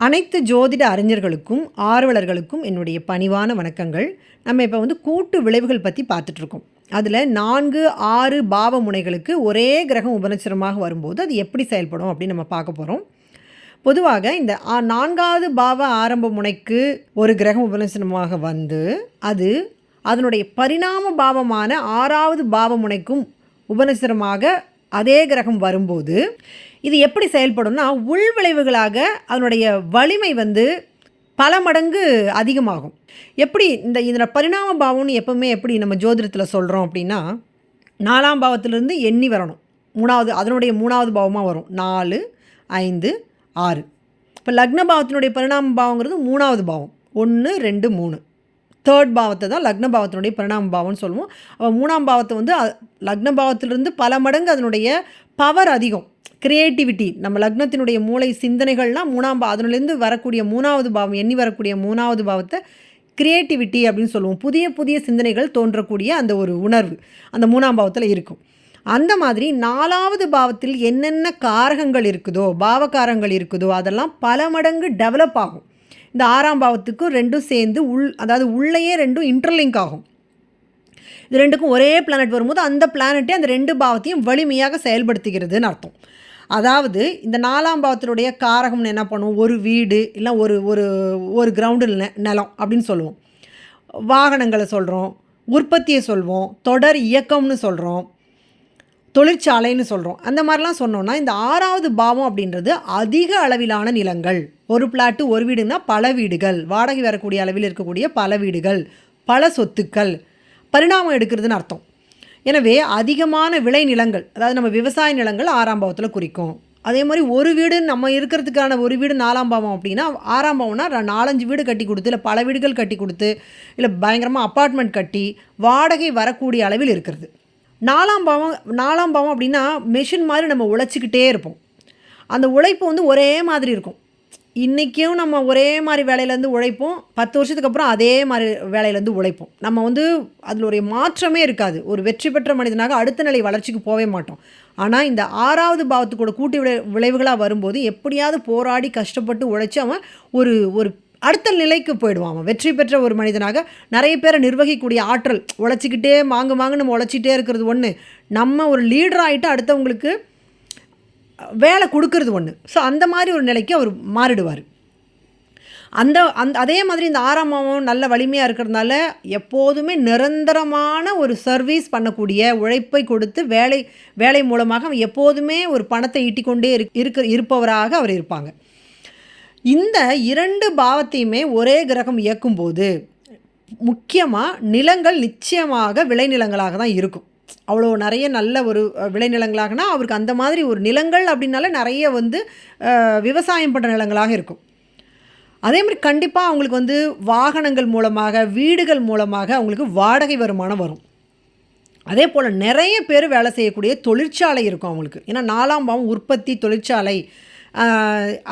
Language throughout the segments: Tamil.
அனைத்து ஜோதிட அறிஞர்களுக்கும் ஆர்வலர்களுக்கும் என்னுடைய பணிவான வணக்கங்கள். நம்ம இப்போ வந்து கூட்டு விளைவுகள் பற்றி பார்த்துட்ருக்கோம். அதில் நான்கு ஆறு பாவ முனைகளுக்கு ஒரே கிரகம் உபநச்சரமாக வரும்போது அது எப்படி செயல்படும் அப்படின்னு நம்ம பார்க்க போகிறோம் பொதுவாக இந்த நான்காவது பாவ ஆரம்ப முனைக்கு ஒரு கிரகம் உபநட்சரமாக வந்து அது அதனுடைய பரிணாம பாவமான ஆறாவது பாவ முனைக்கும் உபநட்சரமாக அதே கிரகம் வரும்போது இது எப்படி செயல்படும்னா உள் விளைவுகளாக அதனுடைய வலிமை வந்து பல மடங்கு அதிகமாகும். எப்படி இந்த இதில் பரிணாம பாவம்னு எப்பவுமே எப்படி நம்ம ஜோதிடத்தில் சொல்கிறோம் அப்படின்னா நாலாம் பாவத்திலிருந்து எண்ணி வரணும். மூணாவது அதனுடைய மூணாவது பாவமாக வரும். நாலு ஐந்து ஆறு. இப்போ லக்ன பாவத்தினுடைய பரிணாம பாவங்கிறது மூணாவது பாவம். ஒன்று ரெண்டு மூணு. தேர்ட் பாவத்தை தான் லக்ன பாவத்தினுடைய பரிணாம பாவம்னு சொல்லுவோம். அப்போ மூணாம் பாவத்தை வந்து லக்ன பாவத்திலிருந்து பல மடங்கு அதனுடைய பவர் அதிகம். கிரியேட்டிவிட்டி நம்ம லக்னத்தினுடைய மூளை சிந்தனைகள்லாம் மூணாம் பா அதனுலேருந்து வரக்கூடிய மூணாவது பாவம் எண்ணி வரக்கூடிய மூணாவது பாவத்தை கிரியேட்டிவிட்டி அப்படின்னு சொல்லுவோம். புதிய புதிய சிந்தனைகள் தோன்றக்கூடிய அந்த ஒரு உணர்வு அந்த மூணாம் பாவத்தில் இருக்கும். அந்த மாதிரி நாலாவது பாவத்தில் என்னென்ன காரகங்கள் இருக்குதோ பாவகாரங்கள் இருக்குதோ அதெல்லாம் பல மடங்கு டெவலப் ஆகும். இந்த ஆறாம் பாவத்துக்கும் ரெண்டும் சேர்ந்து உள் அதாவது உள்ளேயே ரெண்டும் இன்டர்லிங்க் ஆகும். இது ரெண்டுக்கும் ஒரே பிளானட் வரும்போது அந்த பிளானட்டே அந்த ரெண்டு பாவத்தையும் வலிமையாக செயல்படுத்துகிறதுன்னு அர்த்தம். அதாவது இந்த நாலாம் பாவத்தினுடைய காரகம்னு என்ன பண்ணுவோம்? ஒரு வீடு இல்லை ஒரு ஒரு ஒரு கிரவுண்டு நிலம் அப்படின்னு சொல்லுவோம். வாகனங்களை சொல்கிறோம் உற்பத்தியை சொல்வோம் தொடர் இயக்கம்னு சொல்கிறோம் தொழிற்சாலைன்னு சொல்கிறோம் அந்த மாதிரிலாம் சொன்னோம்னா இந்த ஆறாவது பாவம் அப்படின்றது அதிக அளவிலான நிலங்கள். ஒரு பிளாட்டு ஒரு வீடுனா பல வீடுகள். வாடகை வரக்கூடிய அளவில் இருக்கக்கூடிய பல வீடுகள் பல சொத்துக்கள். பரிணாமம் எடுக்கிறதுன்னு அர்த்தம். எனவே அதிகமான விளை நிலங்கள் அதாவது நம்ம விவசாய நிலங்கள் ஆறாம் பாவத்தில் குறிக்கும். அதே மாதிரி ஒரு வீடு நம்ம இருக்கிறதுக்கான ஒரு வீடு நாலாம் பாவம் அப்படின்னா ஆறாம் பாவம்னா நாலஞ்சு வீடு கட்டி கொடுத்து இல்லை பல வீடுகள் கட்டி கொடுத்து இல்லை பயங்கரமாக அப்பார்ட்மெண்ட் கட்டி வாடகை வரக்கூடிய அளவில் இருக்கிறது. நாலாம் பாவம் நாலாம் பாவம் அப்படின்னா மெஷின் மாதிரி நம்ம உழைச்சிக்கிட்டே இருப்போம். அந்த உழைப்பு வந்து ஒரே மாதிரி இருக்கும். இன்றைக்கும் நம்ம ஒரே மாதிரி வேலையிலேருந்து உழைப்போம். பத்து வருஷத்துக்கு அப்புறம் அதே மாதிரி வேலையிலேருந்து உழைப்போம். நம்ம வந்து அதில் ஒரு மாற்றமே இருக்காது. ஒரு வெற்றி பெற்ற மனிதனாக அடுத்த நிலை வளர்ச்சிக்கு போகவே மாட்டோம். ஆனால் இந்த ஆறாவது பாவத்துக்கூட கூட்டி விளை விளைவுகளாக வரும்போது எப்படியாவது போராடி கஷ்டப்பட்டு உழைச்சி அவன் ஒரு ஒரு அடுத்த நிலைக்கு போயிடுவான் அவன். வெற்றி பெற்ற ஒரு மனிதனாக நிறைய பேரை நிர்வகிக்கக்கூடிய ஆற்றல் உழைச்சிக்கிட்டே வாங்க வாங்க நம்ம உழைச்சிட்டே இருக்கிறது ஒன்று நம்ம ஒரு லீடராகிட்டு அடுத்தவங்களுக்கு வேலை கொடுக்கறது ஒன்று ஸோ அந்த மாதிரி ஒரு நிலைக்கு அவர் மாறிடுவார். அந்த அந் அதே மாதிரி இந்த ஆறாம் மாவம் நல்ல வலிமையாக இருக்கிறதுனால எப்போதுமே நிரந்தரமான ஒரு சர்வீஸ் பண்ணக்கூடிய உழைப்பை கொடுத்து வேலை வேலை மூலமாக எப்போதுமே ஒரு பணத்தை ஈட்டிக்கொண்டே இரு இருக்க இருப்பவராக அவர் இருப்பாங்க. இந்த இரண்டு பாவத்தையுமே ஒரே கிரகம் இயக்கும்போது முக்கியமாக நிலங்கள் நிச்சயமாக விளைநிலங்களாக தான் இருக்கும். அவ்வளோ நிறைய நல்ல ஒரு விளைநிலங்களாகனா அவருக்கு அந்த மாதிரி ஒரு நிலங்கள் அப்படின்னாலே நிறைய வந்து விவசாயம் பண்ணுற நிலங்களாக இருக்கும். அதே மாதிரி கண்டிப்பாக அவங்களுக்கு வந்து வாகனங்கள் மூலமாக வீடுகள் மூலமாக அவங்களுக்கு வாடகை வருமானம் வரும். அதே போல் நிறைய பேர் வேலை செய்யக்கூடிய தொழிற்சாலை இருக்கும் அவங்களுக்கு. ஏன்னா நாலாம் பாவம் உற்பத்தி தொழிற்சாலை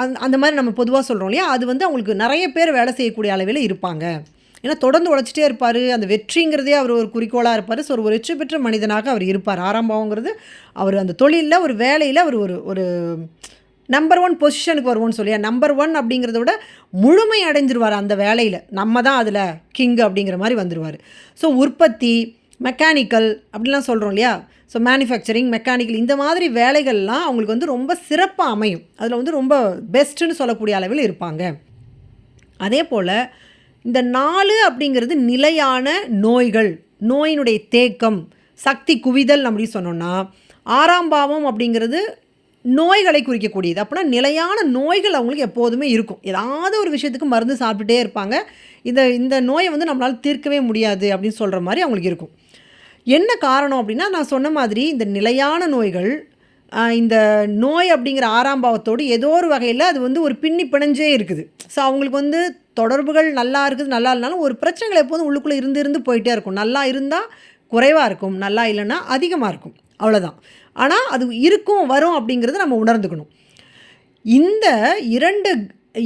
அந் அந்த மாதிரி நம்ம பொதுவாக சொல்கிறோம் இல்லையா? அது வந்து அவங்களுக்கு நிறைய பேர் வேலை செய்யக்கூடிய அளவில் இருப்பாங்க. ஏன்னா தொடர்ந்து உழைச்சிட்டே இருப்பார். அந்த வெற்றிங்கிறதே அவர் ஒரு குறிக்கோளாக இருப்பார். ஸோ ஒரு வெற்றி பெற்ற மனிதனாக அவர் இருப்பார். ஆறாம் பாவங்கிறது அவர் அந்த தொழிலில் ஒரு வேலையில் அவர் ஒரு ஒரு நம்பர் ஒன் பொசிஷனுக்கு வருவோம்னு சொல்லியா நம்பர் ஒன் அப்படிங்கிறத விட முழுமை அடைஞ்சிருவார் அந்த வேலையில். நம்ம தான் அதில் கிங் அப்படிங்கிற மாதிரி வந்துடுவார் ஸோ உற்பத்தி மெக்கானிக்கல் அப்படிலாம் சொல்கிறோம் இல்லையா? ஸோ மேனுஃபேக்சரிங் மெக்கானிக்கல் இந்த மாதிரி வேலைகள்லாம் அவங்களுக்கு வந்து ரொம்ப சிறப்பாக அமையும். அதில் வந்து ரொம்ப பெஸ்ட்டுன்னு சொல்லக்கூடிய அளவில் இருப்பாங்க. அதே போல் இந்த நாலு அப்படிங்கிறது நிலையான நோய்கள் நோயினுடைய தேக்கம் சக்தி குவிதல் அப்படி சொன்னோன்னா ஆறாம் பாவம் அப்படிங்கிறது நோய்களை குறிக்கக்கூடியது. அப்படின்னா நிலையான நோய்கள் அவங்களுக்கு எப்போதுமே இருக்கும். ஏதாவது ஒரு விஷயத்துக்கு மருந்து சாப்பிட்டுட்டே இருப்பாங்க. இந்த இந்த நோயை வந்து நம்மளால் தீர்க்கவே முடியாது அப்படின்னு சொல்கிற மாதிரி அவங்களுக்கு இருக்கும். என்ன காரணம் அப்படின்னா நான் சொன்ன மாதிரி இந்த நிலையான நோய்கள் இந்த நோய் அப்படிங்கிற ஆறாம் பாவத்தோடு ஏதோ ஒரு வகையில் அது வந்து ஒரு பின்னி பிணைஞ்சே இருக்குது. ஸோ அவங்களுக்கு வந்து தொடர்புகள் நல்லா இருக்குது நல்லா இல்லைனாலும் ஒரு பிரச்சனைகள் எப்போதும் உள்ளுக்குள்ளே இருந்து இருந்து போயிட்டே இருக்கும். நல்லா இருந்தால் குறைவாக இருக்கும் நல்லா இல்லைன்னா அதிகமாக இருக்கும். அவ்வளோதான் ஆனால் அது இருக்கும் வரும் அப்படிங்கிறத நம்ம உணர்ந்துக்கணும். இந்த இரண்டு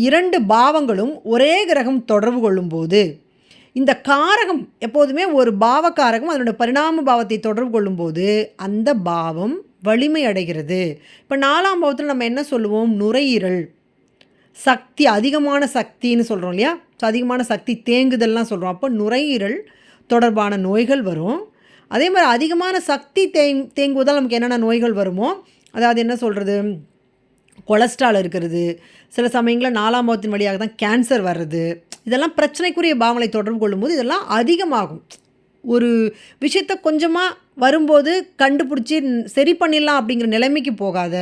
இரண்டு பாவங்களும் ஒரே கிரகம் தொடர்பு கொள்ளும்போது இந்த காரகம் எப்போதுமே ஒரு பாவக்காரகம் அதனுடைய பரிணாம பாவத்தை தொடர்பு கொள்ளும்போது அந்த பாவம் வலிமை அடைகிறது. இப்போ நாலாம் பாவத்தில் நம்ம என்ன சொல்லுவோம்? நுரையீரல். சக்தி அதிகமான சக்தின்னு சொல்கிறோம் இல்லையா? ஸோ அதிகமான சக்தி தேங்குதல்லாம் சொல்கிறோம் அப்போ நுரையீரல் தொடர்பான நோய்கள் வரும். அதே மாதிரி அதிகமான சக்தி தேங் தேங்குவதால் நமக்கு என்னென்ன நோய்கள் வருமோ அதாவது என்ன சொல்கிறது கொலஸ்ட்ரால் இருக்கிறது. சில சமயங்களில் நாலாம் பாவத்தின் வழியாக தான் கேன்சர் வர்றது. இதெல்லாம் பிரச்சனைக்குரிய பாவங்களை தொடர்பு கொள்ளும்போது இதெல்லாம் அதிகமாகும். ஒரு விஷயத்த கொஞ்சமாக வரும்போது கண்டுபிடிச்சி சரி பண்ணிடலாம் அப்படிங்கிற நிலைமைக்கு போகாத.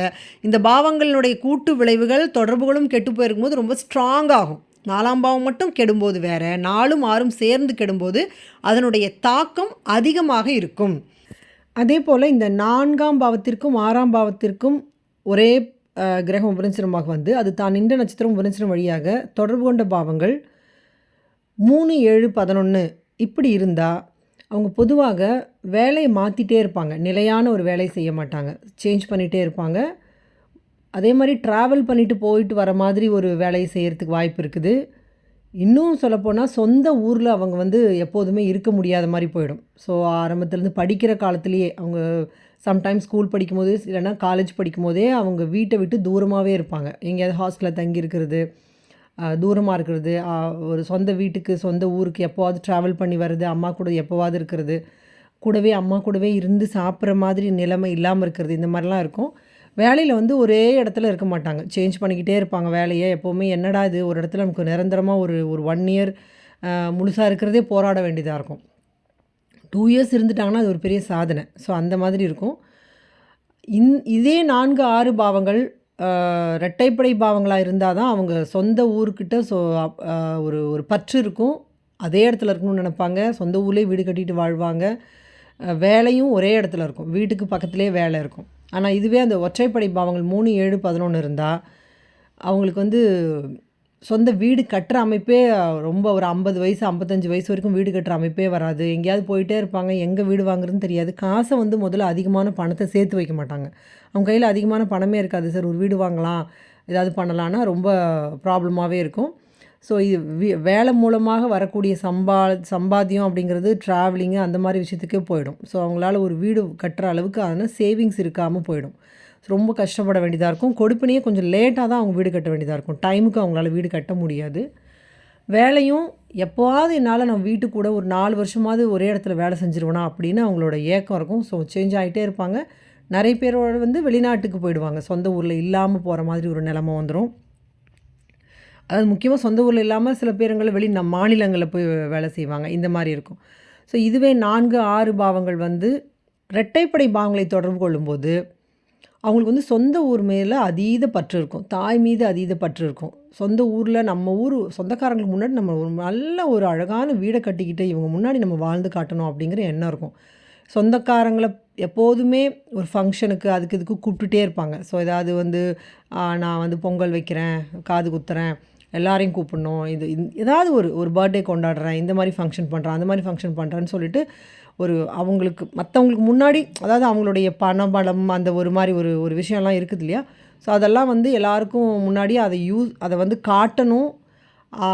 இந்த பாவங்களினுடைய கூட்டு விளைவுகள் தொடர்புகளும் கெட்டு போயிருக்கும்போது ரொம்ப ஸ்ட்ராங் ஆகும். நாலாம் பாவம் மட்டும் கெடும்போது வேறு நாலும் ஆறும் சேர்ந்து கெடும்போது அதனுடைய தாக்கம் அதிகமாக இருக்கும். அதே போல் இந்த நான்காம் பாவத்திற்கும் ஆறாம் பாவத்திற்கும் ஒரே கிரகம் உபரிச்சிரமாக வந்து அது தான் நின்ற நட்சத்திரம் உபரிச்சிரம் வழியாக தொடர்பு கொண்ட பாவங்கள் மூணு ஏழு பதினொன்று இப்படி இருந்தால் அவங்க பொதுவாக வேலையை மாற்றிட்டே இருப்பாங்க. நிலையான ஒரு வேலையை செய்ய மாட்டாங்க. சேஞ்ச் பண்ணிகிட்டே இருப்பாங்க. அதே மாதிரி ட்ராவல் பண்ணிவிட்டு போயிட்டு வர மாதிரி ஒரு வேலையை செய்கிறதுக்கு வாய்ப்பு இருக்குது. இன்னும் சொல்லப்போனால் சொந்த ஊரில் அவங்க வந்து எப்போதுமே இருக்க முடியாத மாதிரி போயிடும். ஸோ ஆரம்பத்துலேருந்து படிக்கிற காலத்துலேயே அவங்க சம்டைம்ஸ் ஸ்கூல் படிக்கும்போது இல்லைன்னா காலேஜ் படிக்கும்போதே அவங்க வீட்டை விட்டு தூரமாகவே இருப்பாங்க. எங்கேயாவது ஹாஸ்டலில் தங்கி இருக்கிறது தூரமாக இருக்கிறது. ஒரு சொந்த வீட்டுக்கு சொந்த ஊருக்கு எப்போவாவது ட்ராவல் பண்ணி வர்றது அம்மா கூட எப்போவாவது இருக்கிறது. கூடவே அம்மா கூடவே இருந்து சாப்பிட்ற மாதிரி நிலைமை இல்லாமல் இருக்கிறது. இந்த மாதிரிலாம் இருக்கும். வேலையில் வந்து ஒரே இடத்துல இருக்க மாட்டாங்க. சேஞ்ச் பண்ணிக்கிட்டே இருப்பாங்க வேலையை. எப்போவுமே என்னடா இது? ஒரு இடத்துல நமக்கு நிரந்தரமாக ஒரு ஒரு ஒன் இயர் முழுசாக இருக்கிறதே போராட வேண்டியதாக இருக்கும். டூ இயர்ஸ் இருந்துட்டாங்கன்னா அது ஒரு பெரிய சாதனை. ஸோ அந்த மாதிரி இருக்கும். இந் இதே நான்கு ஆறு பாவங்கள் ரெட்டைப்படை பாவங்களாக இருந்தால் தான் அவங்க சொந்த ஊர்கிட்ட ஸோ ஒரு ஒரு பற்று இருக்கும். அதே இடத்துல இருக்கணும்னு நினைப்பாங்க. சொந்த ஊர்லேயே வீடு கட்டிட்டு வாழ்வாங்க. வேலையும் ஒரே இடத்துல இருக்கும். வீட்டுக்கு பக்கத்துலேயே வேலை இருக்கும். ஆனால் இதுவே அந்த ஒற்றைப்படை பாவங்கள் மூணு ஏழு பதினொன்று இருந்தால் அவங்களுக்கு வந்து சொந்த வீடு கட்டுற அமைப்பே ரொம்ப ஒரு ஐம்பது வயசு ஐம்பத்தஞ்சு வயசு வரைக்கும் வீடு கட்டுற அமைப்பே வராது. எங்கேயாவது போயிட்டே இருப்பாங்க எங்கே வீடு வாங்குறதுன்னு தெரியாது. காசை வந்து முதல்ல அதிகமான பணத்தை சேர்த்து வைக்க மாட்டாங்க. அவங்க கையில் அதிகமான பணமே இருக்காது. சார் ஒரு வீடு வாங்கலாம் ஏதாவது பண்ணலான்னா ரொம்ப ப்ராப்ளமாகவே இருக்கும். ஸோ இது வேலை மூலமாக வரக்கூடிய சம்பா சம்பாத்தியம் அப்படிங்கிறது ட்ராவலிங்கு அந்த மாதிரி விஷயத்துக்கே போயிடும். ஸோ அவங்களால ஒரு வீடு கட்டுற அளவுக்கு ஆனால் சேவிங்ஸ் இருக்காமல் போயிடும். ரொம்ப கஷ்டப்பட வேண்டியதாக இருக்கும். கொடுப்பினையே கொஞ்சம் லேட்டாக தான் அவங்க வீடு கட்ட வேண்டியதாக இருக்கும். டைமுக்கு அவங்களால வீடு கட்ட முடியாது. வேலையும் எப்போவாவது என்னால் நான் வீட்டு கூட ஒரு நாலு வருஷமாவது ஒரே இடத்துல வேலை செஞ்சிருவேனா அப்படின்னு அவங்களோட ஏக்கம் இருக்கும். ஸோ சேஞ்ச் ஆகிட்டே இருப்பாங்க. நிறைய பேரோட வந்து வெளிநாட்டுக்கு போயிடுவாங்க. சொந்த ஊரில் இல்லாமல் போகிற மாதிரி ஒரு நிலமை வந்துடும் அதாவது முக்கியமாக சொந்த ஊரில் இல்லாமல் சில பேருங்களை வெளி நம் மாநிலங்களில் போய் வேலை செய்வாங்க. இந்த மாதிரி இருக்கும். ஸோ இதுவே நான்கு ஆறு பாவங்கள் வந்து இரட்டைப்படை பாவங்களை தொடர்பு கொள்ளும்போது அவங்களுக்கு வந்து சொந்த ஊர் மேலே அதீத பற்று இருக்கும். தாய் மீது அதீத பற்று இருக்கும். சொந்த ஊரில் நம்ம ஊர் சொந்தக்காரங்களுக்கு முன்னாடி நம்ம ஒரு நல்ல ஒரு அழகான வீடை கட்டிக்கிட்டு இவங்க முன்னாடி நம்ம வாழ்ந்து காட்டணும் அப்படிங்கிற எண்ணம் இருக்கும். சொந்தக்காரங்களை எப்போதுமே ஒரு ஃபங்க்ஷனுக்கு அதுக்கு இதுக்கு கூப்பிட்டுட்டே இருப்பாங்க. ஸோ ஏதாவது வந்து நான் வந்து பொங்கல் வைக்கிறேன் காது குத்துறேன் எல்லாரையும் கூப்பிடணும். இது இந்த- ஏதாவது ஒரு ஒரு பர்த்டே கொண்டாடுறேன் இந்த மாதிரி ஃபங்க்ஷன் பண்ணுறேன் அந்த மாதிரி ஃபங்க்ஷன் பண்ணுறேன்னு சொல்லிட்டு ஒரு அவங்களுக்கு மற்றவங்களுக்கு முன்னாடி அதாவது அவங்களுடைய பணபலம் அந்த ஒரு மாதிரி ஒரு ஒரு விஷயம்லாம் இருக்குது இல்லையா? ஸோ அதெல்லாம் வந்து எல்லாருக்கும் முன்னாடி அதை யூஸ் அதை வந்து காட்டணும்.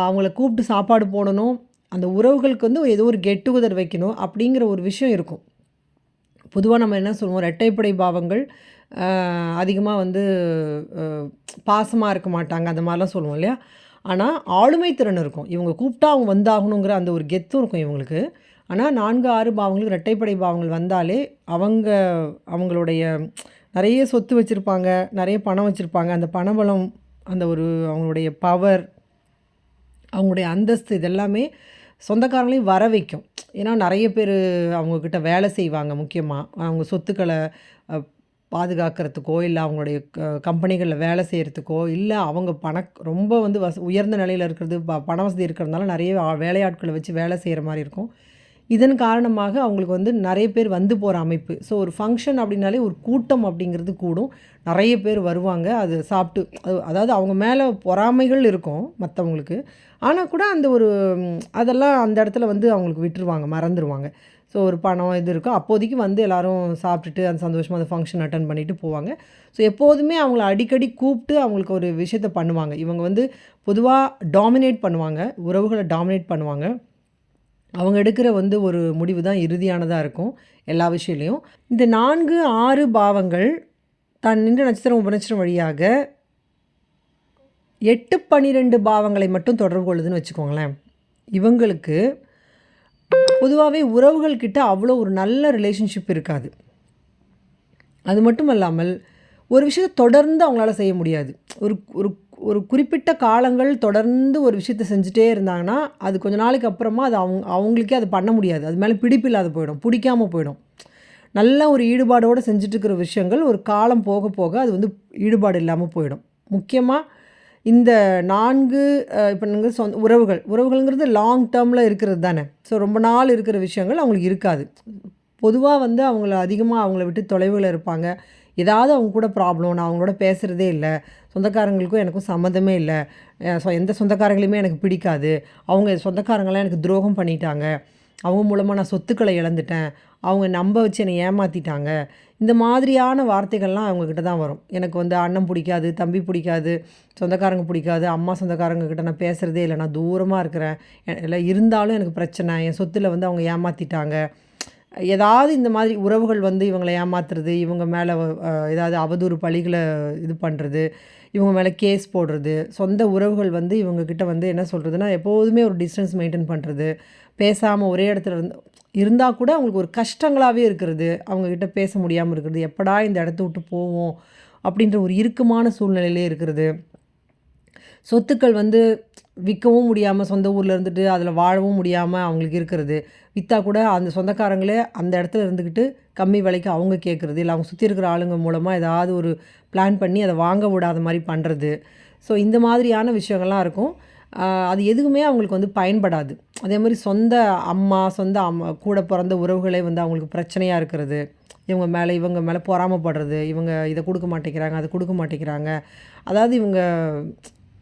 அவங்கள கூப்பிட்டு சாப்பாடு போடணும். அந்த உறவுகளுக்கு வந்து ஏதோ ஒரு கெட் டுகெதர் வைக்கணும் அப்படிங்கிற ஒரு விஷயம் இருக்கும். பொதுவாக நம்ம என்ன சொல்லுவோம்? ரெட்டைப்படை பாவங்கள் அதிகமாக வந்து பாசமாக இருக்க மாட்டாங்க அந்த மாதிரிலாம் சொல்லுவோம் இல்லையா? ஆனால் ஆளுமை திறன் இருக்கும். இவங்க கூப்பிட்டா அவங்க வந்தாகணுங்கிற அந்த ஒரு கெத்தும் இருக்கும் இவங்களுக்கு. ஆனால் நான்கு ஆறு பாவங்களுக்கு ரெட்டைப்படை பாவங்கள் வந்தாலே அவங்க அவங்களுடைய நிறைய சொத்து வச்சுருப்பாங்க நிறைய பணம் வச்சுருப்பாங்க. அந்த பணபலம் அந்த ஒரு அவங்களுடைய பவர் அவங்களுடைய அந்தஸ்து இதெல்லாமே சொந்தக்காரங்களையும் வர வைக்கும். ஏன்னா நிறைய பேர் அவங்கக்கிட்ட வேலை செய்வாங்க முக்கியமாக அவங்க சொத்துக்களை பாதுகாக்கிறதுக்கோ இல்லை அவங்களுடைய கம்பெனிகளில் வேலை செய்கிறதுக்கோ இல்லை அவங்க பண ரொம்ப வந்து வச உயர்ந்த நிலையில் இருக்கிறது ப பண வசதி இருக்கிறதுனால நிறைய வேலையாட்களை வச்சு வேலை செய்கிற மாதிரி இருக்கும். இதன் காரணமாக அவங்களுக்கு வந்து நிறைய பேர் வந்து போகிற அமைப்பு. ஸோ ஒரு ஃபங்க்ஷன் அப்படின்னாலே ஒரு கூட்டம் அப்படிங்கிறது கூடும். நிறைய பேர் வருவாங்க அது சாப்பிட்டு அது அதாவது அவங்க மேலே பொறாமைகள் இருக்கும் மற்றவங்களுக்கு ஆனால் கூட அந்த ஒரு அதெல்லாம் அந்த இடத்துல வந்து அவங்களுக்கு விட்டுருவாங்க மறந்துடுவாங்க ஸோ ஒரு பணம் இது இருக்கும். அப்போதைக்கு வந்து எல்லாரும் சாப்பிட்டுட்டு அந்த சந்தோஷமாக அந்த ஃபங்க்ஷன் அட்டன் பண்ணிவிட்டு போவாங்க. ஸோ எப்போதுமே அவங்கள அடிக்கடி கூப்பிட்டு அவங்களுக்கு ஒரு விஷயத்த பண்ணுவாங்க. இவங்க வந்து பொதுவாக டாமினேட் பண்ணுவாங்க உறவுகளை டாமினேட் பண்ணுவாங்க. அவங்க எடுக்கிற வந்து ஒரு முடிவு தான் இறுதியானதாக இருக்கும் எல்லா விஷயத்துலையும். இந்த நான்கு ஆறு பாவங்கள் தான் நின்ற நட்சத்திரம் உபநட்சத்திரம் வழியாக எட்டு பன்னிரெண்டு பாவங்களை மட்டும் தொடர்பு கொள்ளுதுன்னு வச்சுக்கோங்களேன். இவங்களுக்கு பொதுவாகவே உறவுகள் கிட்ட அவ்வளோ ஒரு நல்ல ரிலேஷன்ஷிப் இருக்காது. அது மட்டும் இல்லாமல் ஒரு விஷயத்தை தொடர்ந்து அவங்களால செய்ய முடியாது. ஒரு ஒரு ஒரு குறிப்பிட்ட காலங்கள் தொடர்ந்து ஒரு விஷயத்தை செஞ்சுட்டே இருந்தாங்கன்னா அது கொஞ்ச நாளைக்கு அப்புறமா அது அவங்க அவங்களுக்கே அது பண்ண முடியாது. அது மேலே பிடிப்பு இல்லாத போயிடும் பிடிக்காமல் போயிடும். நல்ல ஒரு ஈடுபாடோடு செஞ்சுட்டு இருக்கிற விஷயங்கள் ஒரு காலம் போக போக அது வந்து ஈடுபாடு இல்லாமல் போயிடும். முக்கியமாக இந்த நான்கு இப்போ நீங்கள் சொந்த உறவுகள். உறவுகள்ங்கிறது லாங் டேர்மில் இருக்கிறது தானே. ஸோ ரொம்ப நாள் இருக்கிற விஷயங்கள் அவங்களுக்கு இருக்காது. பொதுவாக வந்து அவங்கள அதிகமாக அவங்கள விட்டு தொலைவில் இருப்பாங்க. ஏதாவது அவங்க கூட ப்ராப்ளம் நான் அவங்களோட பேசுகிறதே இல்லை. சொந்தக்காரங்களுக்கும் எனக்கும் சம்மந்தமே இல்லை. எந்த சொந்தக்காரங்களையுமே எனக்கு பிடிக்காது. அவங்க சொந்தக்காரங்களாம் எனக்கு துரோகம் பண்ணிட்டாங்க. அவங்க மூலமாக நான் சொத்துக்களை இழந்துட்டேன். அவங்க நம்ப வச்சு என்னை ஏமாற்றிட்டாங்க இந்த மாதிரியான வார்த்தைகள்லாம் அவங்கக்கிட்ட தான் வரும். எனக்கு வந்து அண்ணன் பிடிக்காது தம்பி பிடிக்காது சொந்தக்காரங்க பிடிக்காது அம்மா சொந்தக்காரங்க கிட்ட நான் பேசுகிறதே இல்லை. நான் தூரமாக இருக்கிறேன். இல்லை இருந்தாலும் எனக்கு பிரச்சனை. என் சொத்தில் வந்து அவங்க ஏமாற்றிட்டாங்க ஏதாவது இந்த மாதிரி உறவுகள் வந்து இவங்களை ஏமாத்துறது இவங்க மேலே ஏதாவது அவதூறு பழிகளை இது பண்ணுறது இவங்க மேலே கேஸ் போடுறது சொந்த உறவுகள் வந்து இவங்கக்கிட்ட வந்து என்ன சொல்கிறதுனா எப்போதுமே ஒரு டிஸ்டன்ஸ் மெயின்டைன் பண்ணுறது பேசாமல் ஒரே இடத்துல இருந்து இருந்தால் கூட அவங்களுக்கு ஒரு கஷ்டங்களாகவே இருக்கிறது அவங்கக்கிட்ட பேச முடியாமல் இருக்கிறது எப்படா இந்த இடத்த விட்டு போவோம் அப்படின்ற ஒரு இறுக்கமான சூழ்நிலையிலே இருக்கிறது. சொத்துக்கள் வந்து விற்கவும் முடியாமல் சொந்த ஊரில் இருந்துட்டு அதில் வாழவும் முடியாமல் அவங்களுக்கு இருக்கிறது. விற்றா கூட அந்த சொந்தக்காரங்களே அந்த இடத்துல இருந்துக்கிட்டு கம்மி விலைக்கு அவங்க கேட்குறது இல்லை அவங்க சுற்றி இருக்கிற ஆளுங்க மூலமாக ஏதாவது ஒரு பிளான் பண்ணி அதை வாங்க விடாத மாதிரி பண்ணுறது ஸோ இந்த மாதிரியான விஷயங்கள்லாம் இருக்கும். அது எதுவுமே அவங்களுக்கு வந்து பயன்படாது. அதே மாதிரி சொந்த அம்மா சொந்த அம்மா கூட பிறந்த உறவுகளே வந்து அவங்களுக்கு பிரச்சனையாக இருக்கிறது. இவங்க மேலே இவங்க மேலே பொறாமப்படுறது. இவங்க இதை கொடுக்க மாட்டேங்கிறாங்க அதை கொடுக்க மாட்டேங்கிறாங்க. அதாவது இவங்க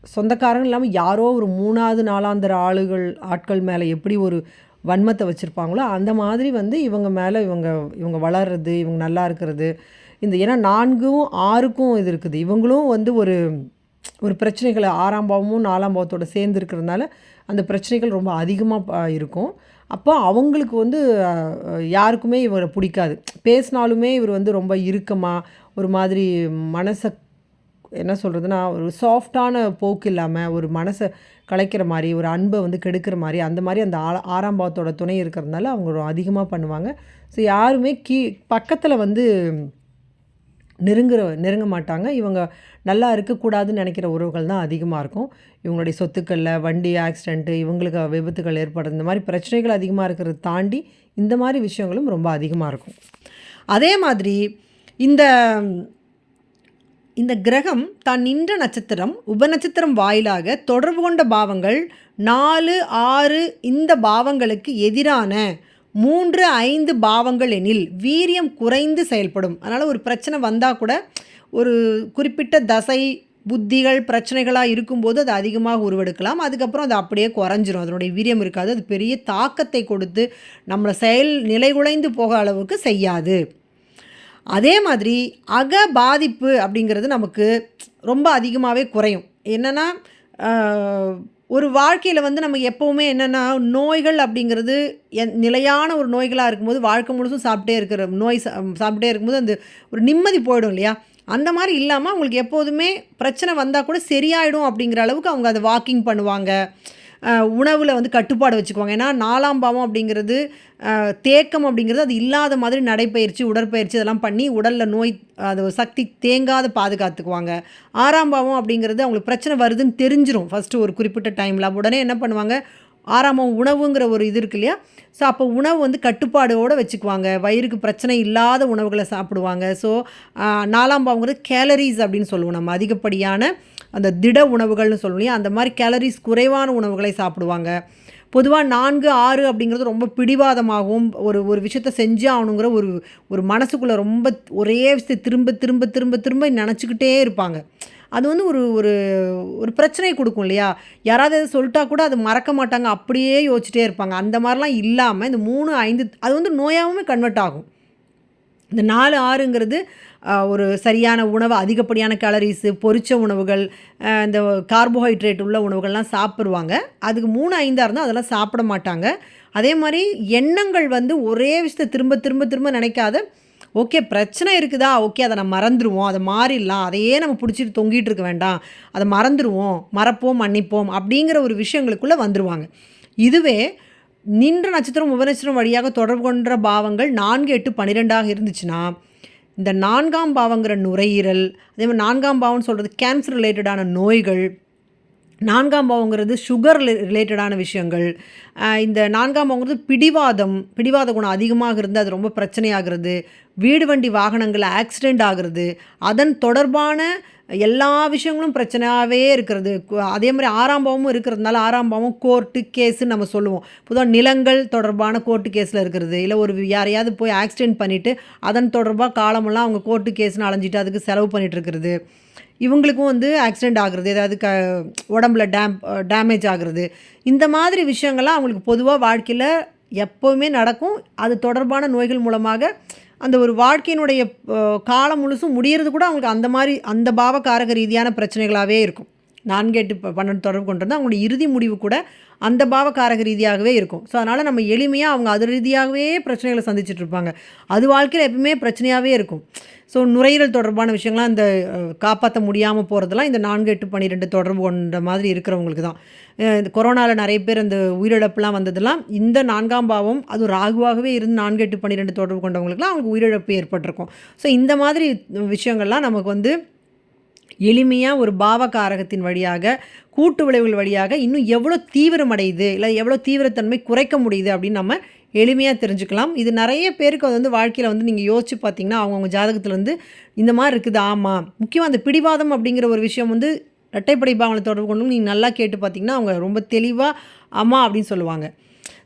சொந்தக்காரங்க இல்லாமல் யாரோ ஒரு மூணாவது நாலாந்தர ஆளுகள் ஆட்கள் மேலே எப்படி ஒரு வன்மத்தை வச்சுருப்பாங்களோ அந்த மாதிரி வந்து இவங்க மேலே இவங்க இவங்க வளர்றது இவங்க நல்லா இருக்கிறது. இந்த ஏன்னா நான்கும் ஆறுக்கும் இது இருக்குது. இவங்களும் வந்து ஒரு ஒரு பிரச்சனைகளை ஆறாம் பாவமும் நாலாம் பாவத்தோடு சேர்ந்து இருக்கிறதுனால அந்த பிரச்சனைகள் ரொம்ப அதிகமாக இருக்கும். அப்போ அவங்களுக்கு வந்து யாருக்குமே இவரை பிடிக்காது. பேசினாலுமே இவர் வந்து ரொம்ப இறுக்கமாக ஒரு மாதிரி மனசை என்ன சொல்கிறதுனா ஒரு சாஃப்டான போக்கு இல்லாமல் ஒரு மனசை கலைக்கிற மாதிரி ஒரு அன்பை வந்து கெடுக்கிற மாதிரி அந்த மாதிரி அந்த ஆ ஆறாம் பாவத்தோட துணை இருக்கிறதுனால அவங்க அதிகமாக பண்ணுவாங்க. ஸோ யாருமே கீ பக்கத்தில் வந்து நெருங்குற நெருங்க மாட்டாங்க. இவங்க நல்லா இருக்கக்கூடாதுன்னு நினைக்கிற உறவுகள் தான் அதிகமாக இருக்கும். இவங்களுடைய சொத்துக்களில் வண்டி ஆக்சிடெண்ட்டு இவங்களுக்கு விபத்துகள் ஏற்படுறது இந்த மாதிரி பிரச்சனைகள் அதிகமாக இருக்கிறத தாண்டி இந்த மாதிரி விஷயங்களும் ரொம்ப அதிகமாக இருக்கும். அதே மாதிரி இந்த இந்த கிரகம் தான் நின்ற நட்சத்திரம் உபநட்சத்திரம் வாயிலாக தொடர்பு கொண்ட பாவங்கள் நாலு ஆறு இந்த பாவங்களுக்கு எதிரான மூன்று ஐந்து பாவங்கள் எனில் வீரியம் குறைந்து செயல்படும். அதனால் ஒரு பிரச்சனை வந்தால் கூட ஒரு குறிப்பிட்ட தசை புத்திகள் பிரச்சனைகளாக இருக்கும்போது அது அதிகமாக உருவெடுக்கலாம். அதுக்கப்புறம் அது அப்படியே குறைஞ்சிரும். அதனுடைய வீரியம் இருக்காது. அது பெரிய தாக்கத்தை கொடுத்து நம்மளை செயல் நிலைகுலைந்து போக அளவுக்கு செய்யாது. அதே மாதிரி அக பாதிப்பு அப்படிங்கிறது நமக்கு ரொம்ப அதிகமாகவே குறையும். என்னென்னா ஒரு வாழ்க்கையில் வந்து நம்ம எப்போவுமே என்னென்னா நோய்கள் அப்படிங்கிறது என் நிலையான ஒரு நோய்களாக இருக்கும்போது வாழ்க்கை முழுசும் சாப்பிட்டே இருக்கிற நோய் சா- சாப்பிட்டே இருக்கும்போது அந்த ஒரு நிம்மதி போயிடும் இல்லையா? அந்த மாதிரி இல்லாமல் அவங்களுக்கு எப்போதுமே பிரச்சனை வந்தால் கூட சரியாயிடும் அப்படிங்கிற அளவுக்கு அவங்க அதை வாக்கிங் பண்ணுவாங்க. உணவில் வந்து கட்டுப்பாடு வச்சுக்குவாங்க. ஏன்னா நாலாம் பாவம் அப்படிங்கிறது தேக்கம் அப்படிங்கிறது அது இல்லாத மாதிரி நடைப்பயிற்சி உடற்பயிற்சி இதெல்லாம் பண்ணி உடலில் நோய் அது ஒரு சக்தி தேங்காத பாதுகாத்துக்குவாங்க. ஆறாம் பாவம் அப்படிங்கிறது அவங்களுக்கு பிரச்சனை வருதுன்னு தெரிஞ்சிடும் ஃபஸ்ட்டு ஒரு குறிப்பிட்ட டைமில் உடனே என்ன பண்ணுவாங்க? ஆறாமம் உணவுங்கிற ஒரு இது இருக்கு இல்லையா? ஸோ அப்போ உணவு வந்து கட்டுப்பாடோடு வச்சுக்குவாங்க. வயிறுக்கு பிரச்சனை இல்லாத உணவுகளை சாப்பிடுவாங்க. ஸோ நாலாம் பாவங்கிறது கேலரிஸ் அப்படின்னு சொல்லுவோம் நம்ம. அதிகப்படியான அந்த திட உணவுகள்னு சொல்லணும் இல்லையா அந்த மாதிரி கேலரிஸ் குறைவான உணவுகளை சாப்பிடுவாங்க. பொதுவாக நான்கு ஆறு அப்படிங்கிறது ரொம்ப பிடிவாதமாகவும் ஒரு ஒரு விஷயத்த செஞ்சே ஆகணுங்கிற ஒரு ஒரு மனசுக்குள்ளே ரொம்ப ஒரே விஷயத்தை திரும்ப திரும்ப திரும்ப திரும்ப நினச்சிக்கிட்டே இருப்பாங்க. அது வந்து ஒரு ஒரு ஒரு பிரச்சனையை கொடுக்கும் இல்லையா? யாராவது எதாவது சொல்லிட்டா கூட அது மறக்க மாட்டாங்க. அப்படியே யோசிச்சுட்டே இருப்பாங்க. அந்த மாதிரிலாம் இல்லாமல் இந்த மூணு ஐந்து அது வந்து நோயாகவுமே கன்வெர்ட் ஆகும். இந்த நாலு ஆறுங்கிறது ஒரு சரியான உணவு அதிகப்படியான கேலரிஸு பொரிச்ச உணவுகள் இந்த கார்போஹைட்ரேட் உள்ள உணவுகள்லாம் சாப்பிடுவாங்க. அதுக்கு மூணு ஐந்தாக இருந்தால் அதெல்லாம் சாப்பிட மாட்டாங்க. அதே மாதிரி எண்ணங்கள் வந்து ஒரே விஷயத்தை திரும்ப திரும்ப திரும்ப நினைக்காத ஓகே பிரச்சனை இருக்குதா? ஓகே அதை நம்ம மறந்துடுவோம் அதை மாறிடலாம். அதையே நம்ம பிடிச்சிட்டு தொங்கிட்டு இருக்க வேண்டாம். அதை மறந்துடுவோம் மறப்போம் மன்னிப்போம் அப்படிங்கிற ஒரு விஷயங்களுக்குள்ளே வந்துடுவாங்க இதுவே நின்ற நட்சத்திரம் உபநட்சத்திரம் வழியாக தொடர்பு கொண்ட பாவங்கள் நான்கு எட்டு பன்னிரெண்டாக இருந்துச்சுன்னா இந்த நான்காம் பாவங்கிற நுரையீரல் அதே மாதிரி நான்காம் பாவம்னு சொல்கிறது கேன்சர் ரிலேட்டடான நோய்கள் நான்காம் பாவங்கிறது சுகர் ரிலேட்டடான விஷயங்கள் இந்த நான்காம் பாவங்கிறது பிடிவாதம் பிடிவாத குணம் அதிகமாக இருந்து அது ரொம்ப பிரச்சனையாகிறது வீடு வண்டி வாகனங்கள் ஆக்சிடெண்ட் ஆகிறது அதன் தொடர்பான எல்லா விஷயங்களும் பிரச்சனையாகவே இருக்கிறது. அதே மாதிரி ஆறாம் பாவமும் இருக்கிறதுனால ஆறாம் பாவம் கோர்ட்டு கேஸுன்னு நம்ம சொல்லுவோம். பொதுவாக நிலங்கள் தொடர்பான கோர்ட்டு கேஸில் இருக்கிறது. இல்லை ஒரு யாரையாவது போய் ஆக்சிடென்ட் பண்ணிவிட்டு அதன் தொடர்பாக காலமெல்லாம் அவங்க கோர்ட்டு கேஸ்னு அலைஞ்சிட்டு அதுக்கு செலவு பண்ணிகிட்டு இருக்கிறது. இவங்களுக்கும் வந்து ஆக்சிடெண்ட் ஆகுறது. ஏதாவது க உடம்புல டேம் டேமேஜ் ஆகுறது. இந்த மாதிரி விஷயங்கள்லாம் அவங்களுக்கு பொதுவாக வாழ்க்கையில் எப்போவுமே நடக்கும். அது தொடர்பான நோய்கள் மூலமாக அந்த ஒரு வாழ்க்கையினுடைய காலம் முழுசும் முடியறது கூட அவங்களுக்கு அந்த மாதிரி அந்த பாவகாரக ரீதியான பிரச்சனைகளாகவே இருக்கும். நான்கு எட்டு ப- பன்னெண்டு தொடர்பு கொண்டிருந்தால் அவங்களுடைய இறுதி முடிவு கூட அந்த பாவகாரக ரீதியாகவே இருக்கும். ஸோ அதனால் நம்ம எளிமையாக அவங்க அது ரீதியாகவே பிரச்சனைகளை சந்திச்சுட்டு இருப்பாங்க. அது வாழ்க்கையில் எப்பவுமே பிரச்சனையாகவே இருக்கும். ஸோ நுரையீரல் தொடர்பான விஷயங்கள்லாம் இந்த காப்பாற்ற முடியாமல் போகிறதெல்லாம் இந்த நான்கு எட்டு பன்னிரெண்டு தொடர்பு கொண்ட மாதிரி இருக்கிறவங்களுக்கு தான். இந்த கொரோனாவில் நிறைய பேர் அந்த உயிரிழப்புலாம் வந்ததெல்லாம் இந்த நான்காம் பாவம் அது ராகுவாகவே இருந்து நான்கு எட்டு பன்னிரெண்டு தொடர்பு கொண்டவங்களுக்குலாம் அவங்களுக்கு உயிரிழப்பு ஏற்பட்டிருக்கும். ஸோ இந்த மாதிரி விஷயங்கள்லாம் நமக்கு வந்து எளிமையாக ஒரு பாவகாரகத்தின் வழியாக கூட்டு விளைவுகள் வழியாக இன்னும் எவ்வளோ தீவிரமடையுது இல்லை எவ்வளோ தீவிரத்தன்மை குறைக்க முடியுது அப்படின்னு நம்ம எளிமையாக தெரிஞ்சுக்கலாம். இது நிறைய பேருக்கு அது வந்து வாழ்க்கையில் வந்து நீங்கள் யோசிச்சு பார்த்தீங்கன்னா அவங்கவுங்க ஜாதகத்தில் வந்து இந்த மாதிரி இருக்குது. ஆமாம் முக்கியமாக அந்த பிடிவாதம் அப்படிங்கிற ஒரு விஷயம் வந்து இரட்டைப்படை பாவங்களை தொடர்பு கொண்டு நீங்கள் நல்லா கேட்டு பார்த்தீங்கன்னா அவங்க ரொம்ப தெளிவாக ஆமாம் அப்படின்னு சொல்லுவாங்க.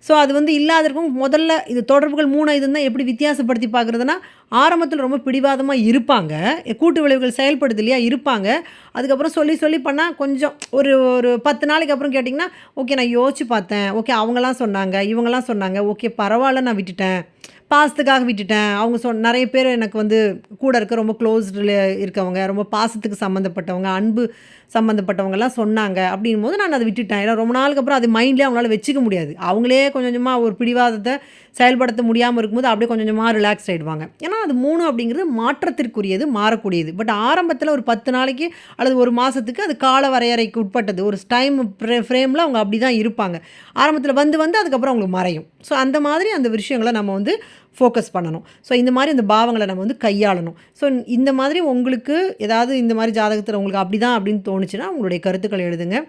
ஸோ அது வந்து இல்லாதவங்க முதல்ல இது தொடர்புகள் மூணு இதுன்னா எப்படி வித்தியாசப்படுத்தி பார்க்குறதுனா ஆரம்பத்தில் ரொம்ப பிடிவாதமாக இருப்பாங்க. கூட்டு விளைவுகள் செயல்படுது இல்லையா? இருப்பாங்க. அதுக்கப்புறம் சொல்லி சொல்லி பண்ணால் கொஞ்சம் ஒரு ஒரு பத்து நாளைக்கு அப்புறம் கேட்டிங்கன்னா ஓகே நான் யோசிச்சு பார்த்தேன். ஓகே அவங்களாம் சொன்னாங்க. இவங்கெல்லாம் சொன்னாங்க. ஓகே பரவாயில்ல நான் விட்டுட்டேன். பாசத்துக்காக விட்டுட்டேன். அவங்க சொன்ன நிறைய பேர் எனக்கு வந்து கூட இருக்க ரொம்ப க்ளோஸ் இருக்கவங்க ரொம்ப பாசத்துக்கு சம்மந்தப்பட்டவங்க அன்பு சம்மந்தப்பட்டவங்கெல்லாம் சொன்னாங்க அப்படின் போது நான் அதை விட்டுட்டேன். ஏன்னா ரொம்ப நாளுக்கு அப்புறம் அது மைண்ட்லேயே அவங்களால வச்சுக்க முடியாது. அவங்களே கொஞ்சம் கொஞ்சமாக ஒரு பிடிவாதத்தை செயல்படுத்த முடியாமல் இருக்கும்போது அப்படியே கொஞ்சம் கொஞ்சமாக ரிலாக்ஸ் ஆகிடுவாங்க ஏன்னா அது மூணு அப்படிங்கிறது மாற்றத்திற்குரியது மாறக்கூடியது. பட் ஆரம்பத்தில் ஒரு பத்து நாளைக்கு அல்லது ஒரு மாதத்துக்கு அது கால வரையறைக்கு உட்பட்டது. ஒரு டைம் ஃப்ரேமில் அவங்க அப்படி தான் இருப்பாங்க. ஆரம்பத்தில் வந்து வந்து அதுக்கப்புறம் அவங்களுக்கு மறையும். ஸோ அந்த மாதிரி அந்த விஷயங்களை நம்ம வந்து ஃபோக்கஸ் பண்ணணும். ஸோ இந்த மாதிரி அந்த பாவங்களை நம்ம வந்து கையாளணும். ஸோ இந்த மாதிரி உங்களுக்கு ஏதாவது இந்த மாதிரி ஜாதகத்தில் உங்களுக்கு அப்படி தான் அப்படின்னு தோணுச்சுன்னா உங்களுடைய கருத்துக்களை எழுதுங்க.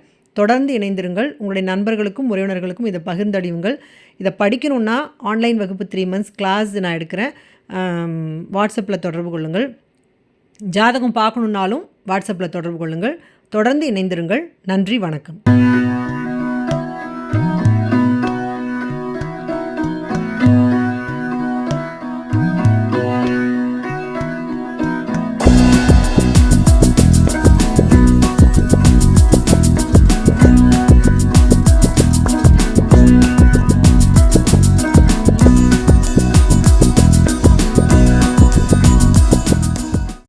தொடர்ந்து இணைந்திருங்கள். உங்களுடைய நண்பர்களுக்கும் உறவினர்களுக்கும் இதை பகிர்ந்தடையுங்கள். இதை படிக்கணுன்னா ஆன்லைன் வகுப்பு த்ரீ மந்த்ஸ் கிளாஸ் நான் எடுக்கிறேன். வாட்ஸ்அப்பில் தொடர்பு கொள்ளுங்கள். ஜாதகம் பார்க்கணுன்னாலும் வாட்ஸ்அப்பில் தொடர்பு கொள்ளுங்கள். தொடர்ந்து இணைந்திருங்கள். நன்றி வணக்கம்.